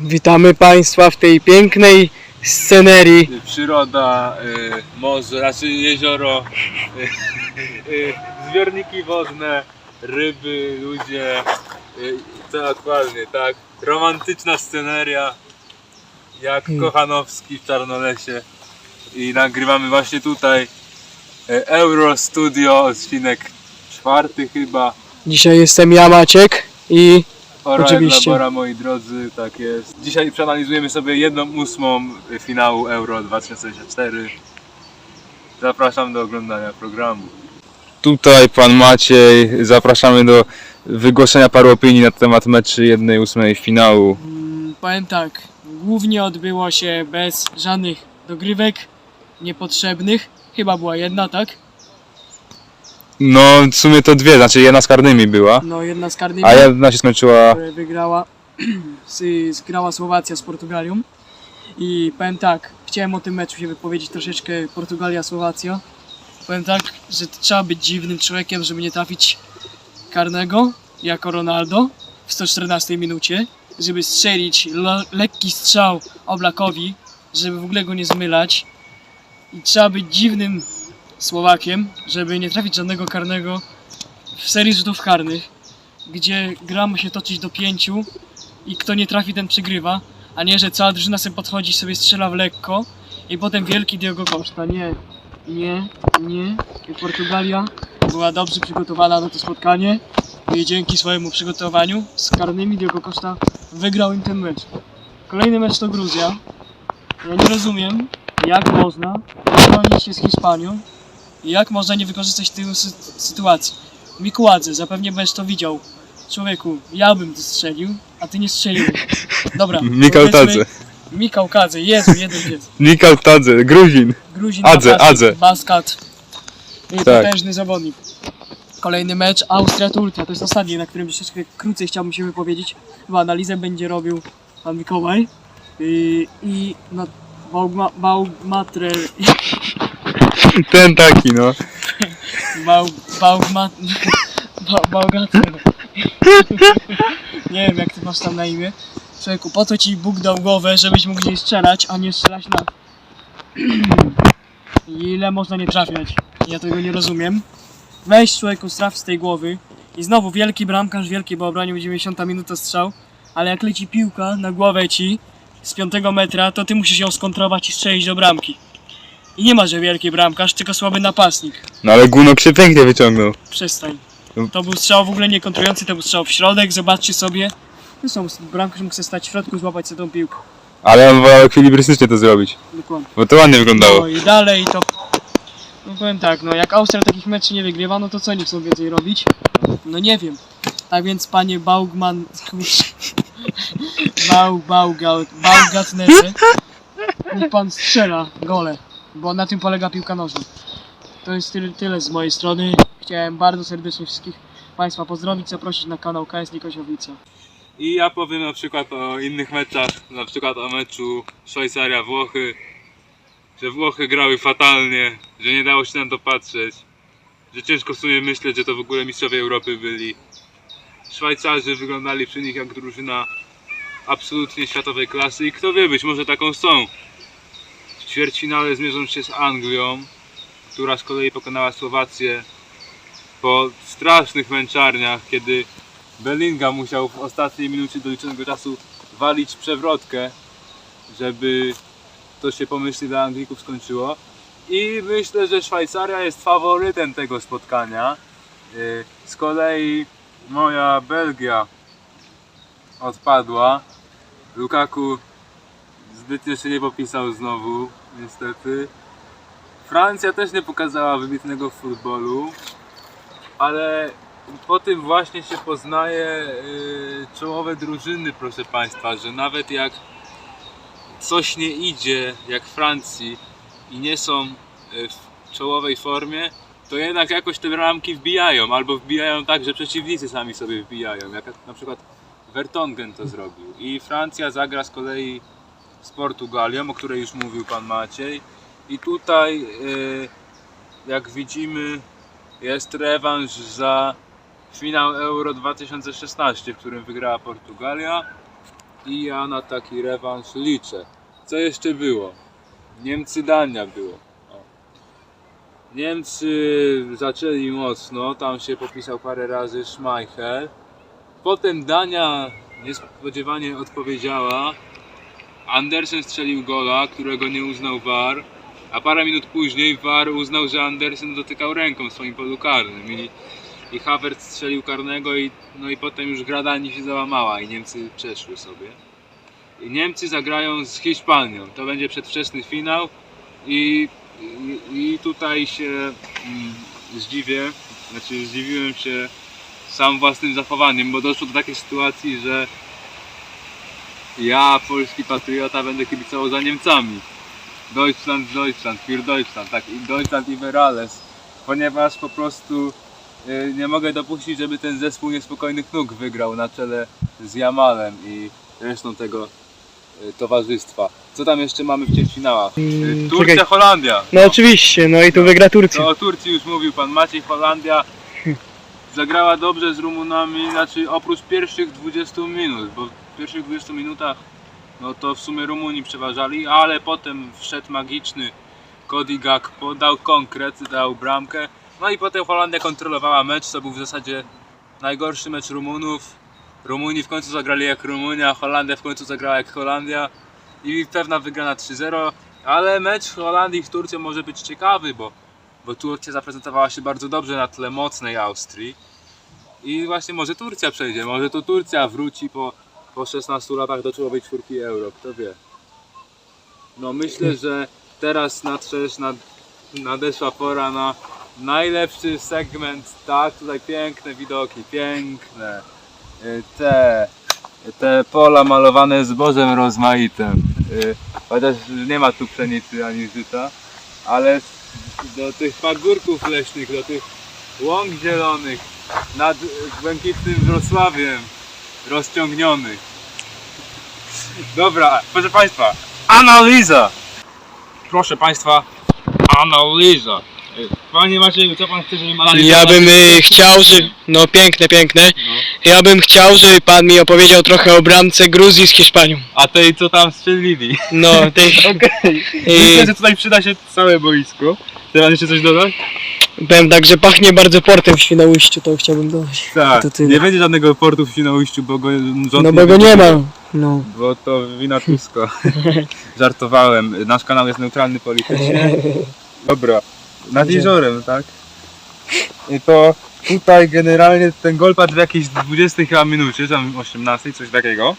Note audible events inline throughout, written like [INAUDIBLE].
Witamy Państwa w tej pięknej scenerii. Przyroda, y, morze, znaczy jezioro, y, y, zbiorniki wodne, ryby, ludzie, y, to aktualnie, tak? Romantyczna sceneria, jak Hmm. Kochanowski w Czarnolesie. I nagrywamy właśnie tutaj y, Euro Studio, odcinek czwarty chyba. Dzisiaj jestem ja Maciek i Oczywiście. Labora, moi drodzy, tak jest. Dzisiaj przeanalizujemy sobie jedną ósmą finału Euro 2024. Zapraszam do oglądania programu. Tutaj pan Maciej, zapraszamy do wygłoszenia paru opinii na temat meczy jednej ósmej finału. mm, powiem tak, głównie odbyło się bez żadnych dogrywek niepotrzebnych. Chyba była jedna, tak? No w sumie to dwie, znaczy jedna z karnymi była, No jedna z karnymi, a jedna się skończyła które wygrała, [CLEARS THROAT] z- zgrała Słowacja z Portugalią. I powiem tak, chciałem o tym meczu się wypowiedzieć troszeczkę Portugalia-Słowacja. Powiem tak, że trzeba być dziwnym człowiekiem, żeby nie trafić karnego, jako Ronaldo, w 114 minucie, żeby strzelić lo- lekki strzał Oblakowi, żeby w ogóle go nie zmylać. I trzeba być dziwnym Słowakiem, żeby nie trafić żadnego karnego w serii rzutów karnych, gdzie gra ma się toczyć do pięciu i kto nie trafi, ten przegrywa, a nie, że cała drużyna sobie podchodzi, sobie strzela w lekko i potem wielki Diego Costa. Nie, nie, nie. I Portugalia była dobrze przygotowana na to spotkanie i dzięki swojemu przygotowaniu z karnymi Diego Costa wygrał im ten mecz. Kolejny mecz to Gruzja. Ja nie rozumiem, jak można bronić się z Hiszpanią jak można nie wykorzystać tej sy- sytuacji. Mikuładze, zapewne będziesz to widział. Człowieku, ja bym to strzelił, a ty nie strzeliłeś. Dobra. [LAUGHS] Mikał Tadze. Mikał Kadze, Jezu, jeden jest. [LAUGHS] Tadze, Gruzin. Gruzin, Adze, Adze. Baskat. Tak. potężny zawodnik. Kolejny mecz Austria-Turcja. To jest ostatni, na którym troszeczkę krócej chciałbym się wypowiedzieć. Chyba analizę będzie robił pan Mikołaj. I, i Baugma, Baugmatre, [LAUGHS] [LAUGHS] Ten taki no. Bał, Baugma, [LAUGHS] ba, Baugatre. Nie wiem jak ty masz tam na imię. Człowieku, po co ci Bóg dał głowę, żebyś mógł gdzieś strzelać, a nie strzelać na... [CLEARS THROAT] Ile można nie trafiać? Ja tego nie rozumiem. Weź człowieku, straf z tej głowy. I znowu wielki bramkarz, wielki, bo obronił 90 minuta strzał. Ale jak leci piłka na głowę ci z 5 metra, to ty musisz ją skontrować i strzelić do bramki. I nie ma, że wielki bramkarz, tylko słaby napastnik. No ale Gunok się pięknie wyciągnął. Przestań. To był strzał w ogóle niekontrujący, to był strzał w środek, zobaczcie sobie. Zresztą bramkarz mógł stać w środku i złapać sobie tą piłkę. Ale on wolał ekwilibrystycznie to zrobić, Dokładnie. bo to ładnie wyglądało. No i dalej to... No powiem tak, no jak Austria takich meczy nie wygrywa, no to co oni chcą więcej robić? No nie wiem. Tak więc panie Baugman... [LAUGHS] Bał, Baugal, Baugatnese. Niech pan strzela gole, bo na tym polega piłka nożna. To jest tyle, tyle z mojej strony. Chciałem bardzo serdecznie wszystkich Państwa pozdrowić, zaprosić na kanał KS Nikosiowice. I ja powiem na przykład o innych meczach, na przykład o meczu Szwajcaria-Włochy, że Włochy grały fatalnie, że nie dało się na to patrzeć, że ciężko w sumie myśleć, że to w ogóle mistrzowie Europy byli. Szwajcarzy wyglądali przy nich jak drużyna absolutnie światowej klasy i kto wie, być może taką są. Ćwierćfinale zmierzą się z Anglią, która z kolei pokonała Słowację po strasznych męczarniach, kiedy Bellingham musiał w ostatniej minucie doliczonego czasu walić przewrotkę, żeby to się pomyślnie dla Anglików skończyło. I myślę, że Szwajcaria jest faworytem tego spotkania. Yy, Z kolei moja Belgia odpadła. Lukaku zbytnio się nie popisał znowu, niestety. Francja też nie pokazała wybitnego futbolu, ale po tym właśnie się poznaje yy, czołowe drużyny, proszę Państwa, że nawet jak coś nie idzie, jak Francji i nie są yy, w czołowej formie, to jednak jakoś te ramki wbijają, albo wbijają tak, że przeciwnicy sami sobie wbijają, jak na przykład Vertonghen to zrobił. I Francja zagra z kolei z Portugalią, o której już mówił Pan Maciej. I tutaj, yy, jak widzimy, jest rewanż za finał Euro 2016, w którym wygrała Portugalia. i ja na taki rewanż liczę. Co jeszcze było? Niemcy Dania było. Niemcy zaczęli mocno, tam się popisał parę razy Schmeichel. Potem Dania niespodziewanie odpowiedziała. Andersen strzelił gola, którego nie uznał VAR, a parę minut później VAR uznał, że Andersen dotykał ręką w swoim polu karnym i, i Havertz strzelił karnego i, no i potem już gra Danii się załamała i Niemcy przeszły sobie. I Niemcy zagrają z Hiszpanią. To będzie przedwczesny finał i, i, i tutaj się mm, zdziwię, znaczy zdziwiłem się sam własnym zachowaniem, bo doszło do takiej sytuacji, że ja, polski patriota, będę kibicował za Niemcami. Deutschland, Deutschland, für Deutschland, tak, i Deutschland i Verales, ponieważ po prostu y, nie mogę dopuścić, żeby ten zespół niespokojnych nóg wygrał na czele z Jamalem i resztą tego y, towarzystwa. Co tam jeszcze mamy w ćwierćfinałach? Y, Mm, Turcja, czekaj. Holandia. No oczywiście, no i tu wygra Turcja. No o Turcji już mówił pan Maciej, Holandia zagrała dobrze z Rumunami, znaczy oprócz pierwszych 20 minut, bo w pierwszych 20 minutach no to w sumie Rumuni przeważali, ale potem wszedł magiczny Cody Gakpo, dał konkret, dał bramkę, no i potem Holandia kontrolowała mecz, to był w zasadzie najgorszy mecz Rumunów. Rumuni w końcu zagrali jak Rumunia, Holandia w końcu zagrała jak Holandia i pewna wygrana 3-0, ale mecz Holandii z Turcją może być ciekawy, bo bo Turcja zaprezentowała się bardzo dobrze na tle mocnej Austrii. I właśnie może Turcja przejdzie, może to Turcja wróci po, po 16 latach do czołowej czwórki euro, kto wie. No myślę, że teraz nadszedł, nad, nadeszła pora na najlepszy segment, tak, tutaj piękne widoki, piękne. Y, Te, te pola malowane zbożem rozmaitym. Y, Chociaż nie ma tu pszenicy ani żyta, ale do tych pagórków leśnych, do tych łąk zielonych nad błękitnym Wrocławiem rozciągnionych. Dobra, proszę Państwa, analiza! Proszę Państwa, analiza. Panie Macieju, co Pan chce, żebym analizował? Ja bym y, chciał, że... No piękne, piękne. No. Ja bym chciał, żeby pan mi opowiedział trochę o bramce Gruzji z Hiszpanią. A tej, co tam strzelili? No, tej... [LAUGHS] Okej. Myślę, że tutaj przyda się całe boisko. Chce Pan jeszcze coś dodać? powiem tak, że pachnie bardzo portem w Świnoujściu, to chciałbym dodać. Tak. To tyle. Nie będzie żadnego portu w Świnoujściu, bo go rząd No bo go nie ma. No. Bo to wina Tuska. [LAUGHS] Żartowałem. Nasz kanał jest neutralny politycznie. [LAUGHS] Dobra. Nad jeziorem, tak? I to tutaj generalnie ten gol padł w jakiejś 20 chyba minucie, czy tam 18, coś takiego.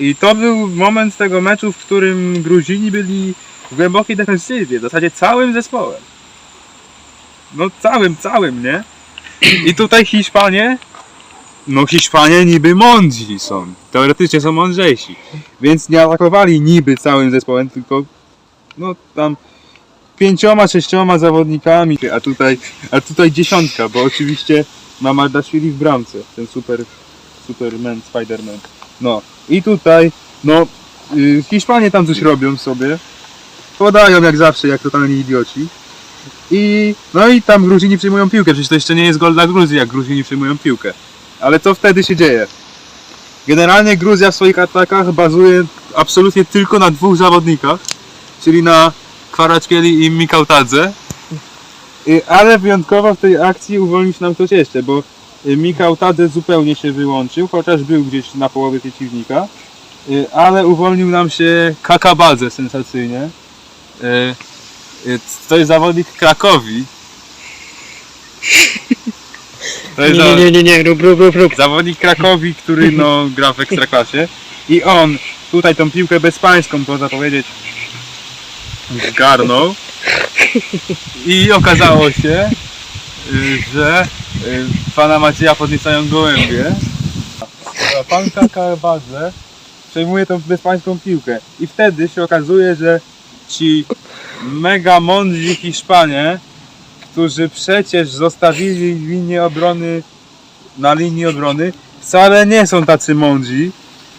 I to był moment tego meczu, w którym Gruzini byli w głębokiej defensywie, w zasadzie całym zespołem. No całym, całym, nie? I tutaj Hiszpanie, no Hiszpanie niby mądrzy są, teoretycznie są mądrzejsi, więc nie atakowali niby całym zespołem, tylko no tam pięcioma, sześcioma zawodnikami, a tutaj, a tutaj dziesiątka, bo oczywiście ma Mardashvili w bramce, ten super, Superman, Spiderman. No i tutaj, no y, Hiszpanie tam coś robią sobie, podają jak zawsze, jak totalni idioci. I no i tam Gruzini przyjmują piłkę, przecież to jeszcze nie jest gol dla Gruzji, jak Gruzini przyjmują piłkę. Ale co wtedy się dzieje? Generalnie Gruzja w swoich atakach bazuje absolutnie tylko na dwóch zawodnikach, czyli na Kwarackieli i Mikautadze. Y, Ale wyjątkowo w tej akcji uwolnił się nam ktoś jeszcze, bo y, Mikautadze zupełnie się wyłączył, chociaż był gdzieś na połowie przeciwnika. Y, Ale uwolnił nam się Kakabadze sensacyjnie. To jest zawodnik Krakowi. To jest nie, nie, nie, nie, rób, rób, rób, rób. Zawodnik Krakowi, który no, gra w Ekstraklasie i on tutaj tą piłkę bezpańską, można powiedzieć, zgarnął. I okazało się, y, że y, pana Macieja podniecają gołębie. Pan Kakabadze przejmuje tą bezpańską piłkę. I wtedy się okazuje, że ci mega mądrzy Hiszpanie, którzy przecież zostawili linię obrony na linii obrony wcale nie są tacy mądrzy,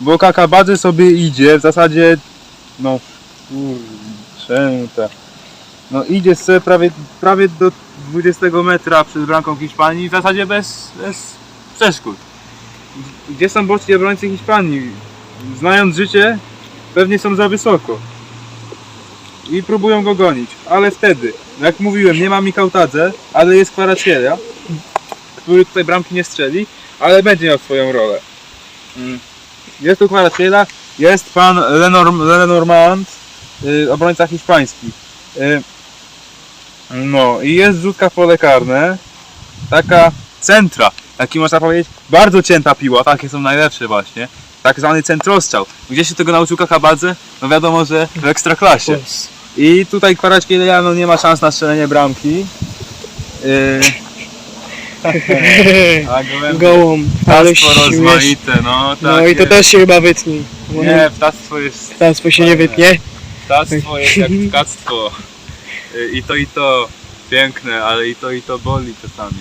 bo Kakabadze sobie idzie, w zasadzie no kurczę no idzie sobie prawie, prawie do 20 metra przed bramką Hiszpanii w zasadzie bez, bez przeszkód. Gdzie są boczni obrońcy Hiszpanii? znając życie, pewnie są za wysoko. I próbują go gonić. Ale wtedy, jak mówiłem, nie ma Mikautadze, ale jest Kwaracielia, który tutaj bramki nie strzeli, ale będzie miał swoją rolę. Mm. Jest tu Kwaracielia, jest pan Lenor, Lenormand, obrońca hiszpański. Y, no i jest rzutka w pole karne, taka centra, taki można powiedzieć, bardzo cięta piła, takie są najlepsze właśnie, tak zwany centrostrzał. Gdzie się tego nauczył Kakabadze? No wiadomo, że w ekstraklasie. I tutaj Kwaracielia no nie ma szans na strzelenie bramki. [LAUGHS] Yy, a Gołą, ale rozmaite, no No i to też się chyba wytnie. Nie, ptactwo jest Ptactwo się nie wytnie. Ptactwo jest jak [LAUGHS] tkactwo. Y, I to i to piękne, ale i to i to boli czasami.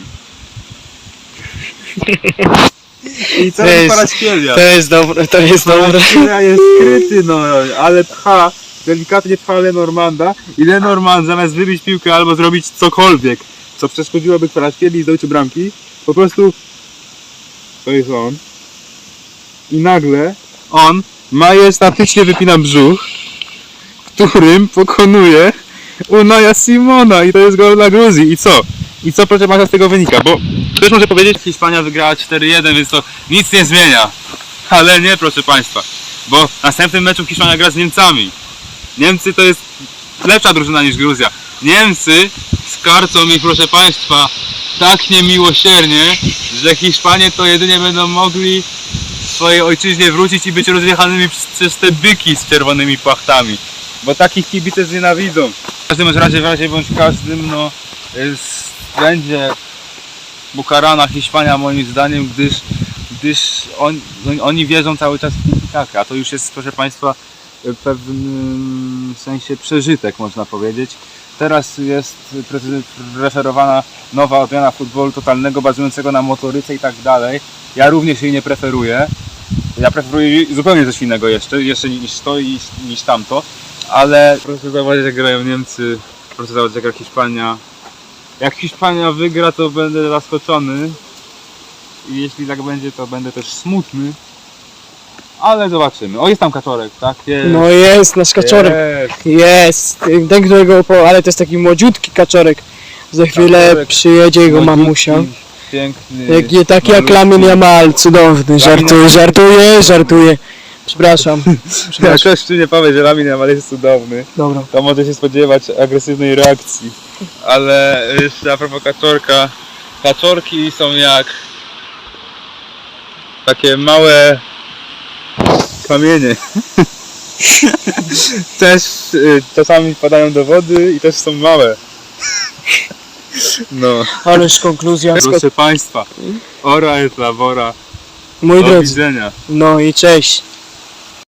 I co To jest- Kwaracielia? To jest dobre, to jest dobre. Jest skryty, no, ale pcha, delikatnie pcha Lenormanda i Lenormand zamiast wybić piłkę albo zrobić cokolwiek, co przeszkodziłoby Kwaracieli i zdobyciu bramki, po prostu to jest on. I nagle on majestatycznie wypina brzuch, którym pokonuje Unaja Simona i to jest gol dla Gruzji. I co? I co proszę Państwa z tego wynika? Bo ktoś może powiedzieć, że Hiszpania wygrała 4-1, więc to nic nie zmienia. Ale nie, proszę Państwa, bo w następnym meczu Hiszpania gra z Niemcami. Niemcy to jest lepsza drużyna niż Gruzja. Niemcy skarcą ich, proszę Państwa, tak niemiłosiernie, że Hiszpanie to jedynie będą mogli swojej ojczyźnie wrócić i być rozjechanymi przez te byki z czerwonymi płachtami. Bo takich kibice znienawidzą. W każdym razie, w razie bądź każdym, no, będzie bukarana Hiszpania moim zdaniem, gdyż, gdyż on, oni wierzą cały czas w tiki a to już jest, proszę Państwa, w pewnym sensie przeżytek, można powiedzieć. Teraz jest pre- preferowana nowa odmiana futbolu totalnego, bazującego na motoryce i tak dalej. Ja również jej nie preferuję. Ja preferuję zupełnie coś innego jeszcze, jeszcze niż to i niż tamto. Ale proszę zobaczyć jak grają Niemcy, proszę zobaczyć jak gra Hiszpania. Jak Hiszpania wygra to będę zaskoczony. I jeśli tak będzie to będę też smutny. Ale zobaczymy. O jest tam kaczorek, tak? Jest. No jest nasz kaczorek. Jest. Jest. Ten, którego po... Ale to jest taki młodziutki kaczorek. Za chwilę Kaczorek. przyjedzie jego mamusia. Piękny. Jak, nie- taki jak. Lamin Jamal, cudowny. Żartuję, żartuję, żartuję. Przepraszam. [LAUGHS] Jak ktoś nie powie, że Lamin Yamal jest cudowny, Dobra. to może się spodziewać agresywnej reakcji. Ale jeszcze a propos kaczorka, kaczorki są jak takie małe kamienie. [LAUGHS] też y, czasami wpadają do wody i też są małe. No, Ależ konkluzja. proszę Państwa, ora et labora, Moi do drodzy, widzenia. no i cześć.